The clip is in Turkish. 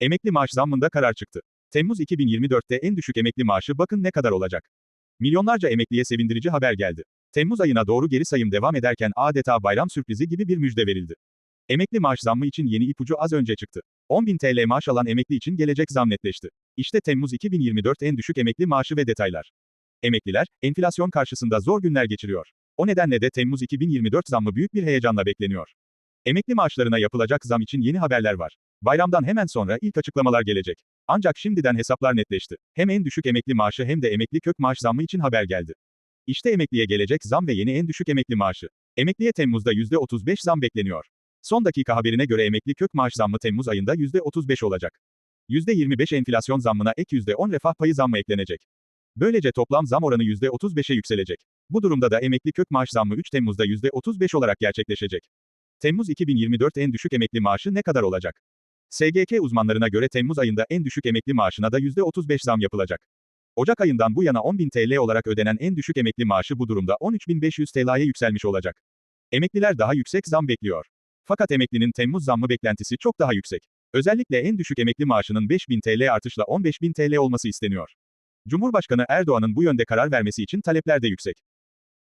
Emekli maaş zammında karar çıktı. Temmuz 2024'te en düşük emekli maaşı bakın ne kadar olacak. Milyonlarca emekliye sevindirici haber geldi. Temmuz ayına doğru geri sayım devam ederken adeta bayram sürprizi gibi bir müjde verildi. Emekli maaş zammı için yeni ipucu az önce çıktı. 10.000 TL maaş alan emekli için gelecek zam netleşti. İşte Temmuz 2024 en düşük emekli maaşı ve detaylar. Emekliler, enflasyon karşısında zor günler geçiriyor. O nedenle de Temmuz 2024 zammı büyük bir heyecanla bekleniyor. Emekli maaşlarına yapılacak zam için yeni haberler var. Bayramdan hemen sonra ilk açıklamalar gelecek. Ancak şimdiden hesaplar netleşti. Hem en düşük emekli maaşı hem de emekli kök maaş zammı için haber geldi. İşte emekliye gelecek zam ve yeni en düşük emekli maaşı. Emekliye Temmuz'da %35 zam bekleniyor. Son dakika haberine göre emekli kök maaş zammı Temmuz ayında %35 olacak. %25 enflasyon zammına ek %10 refah payı zammı eklenecek. Böylece toplam zam oranı %35'e yükselecek. Bu durumda da emekli kök maaş zammı 3 Temmuz'da %35 olarak gerçekleşecek. Temmuz 2024 en düşük emekli maaşı ne kadar olacak? SGK uzmanlarına göre Temmuz ayında en düşük emekli maaşına da %35 zam yapılacak. Ocak ayından bu yana 10.000 TL olarak ödenen en düşük emekli maaşı bu durumda 13.500 TL'ye yükselmiş olacak. Emekliler daha yüksek zam bekliyor. Fakat emeklinin Temmuz zammı beklentisi çok daha yüksek. Özellikle en düşük emekli maaşının 5000 TL artışla 15.000 TL olması isteniyor. Cumhurbaşkanı Erdoğan'ın bu yönde karar vermesi için talepler de yüksek.